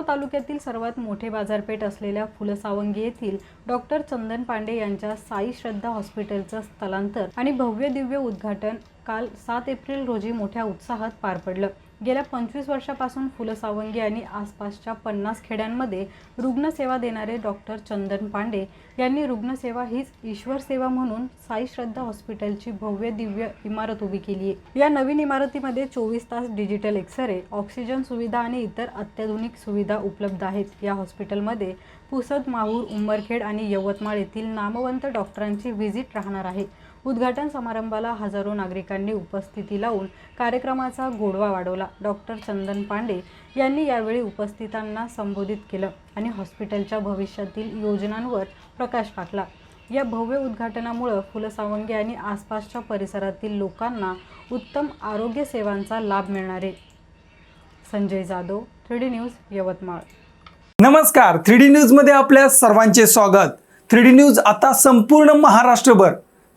जळगाव तालुक्यातील सर्वात मोठे बाजारपेठ असलेल्या फुलसावंगी येथील डॉक्टर चंदन पांडे यांच्या साई श्रद्धा हॉस्पिटलचं स्थलांतर आणि भव्य दिव्य उद्घाटन काल सात एप्रिल रोजी मोठ्या उत्साहात पार पडलं. गेल्या पंचवीस वर्षापासून फुलसावंगी आणि आसपासच्या पन्नास खेड्यांमध्ये रुग्णसेवा देणारे डॉक्टर चंदन पांडे यांनी रुग्णसेवा हीच ईश्वर सेवा म्हणून साई श्रद्धा हॉस्पिटलची भव्य दिव्य इमारत उभी केली आहे. या नवीन इमारतीमध्ये चोवीस तास डिजिटल एक्सरे ऑक्सिजन सुविधा आणि इतर अत्याधुनिक सुविधा उपलब्ध आहेत. या हॉस्पिटलमध्ये पुसद माहूर उंबरखेड आणि यवतमाळ येथील नामवंत डॉक्टरांची व्हिजिट राहणार आहे. उद्घाटन समारंभाला हजारो नागरिकांनी उपस्थिती लावून कार्यक्रमाचा गोडवा वाढवला. डॉक्टर चंदन पांडे यांनी यावेळी उपस्थितांना संबोधित केलं आणि हॉस्पिटलच्या भविष्यातील योजनांवर प्रकाश टाकला. या भव्य उद्घाटनामुळं फुलसावंगे आणि आसपासच्या परिसरातील लोकांना उत्तम आरोग्य सेवांचा लाभ मिळणार आहे. Sanjay Jadhav three D news Yavatmal. नमस्कार. थ्री डी न्यूजमध्ये आपल्या सर्वांचे स्वागत. थ्री डी न्यूज आता संपूर्ण महाराष्ट्रभर.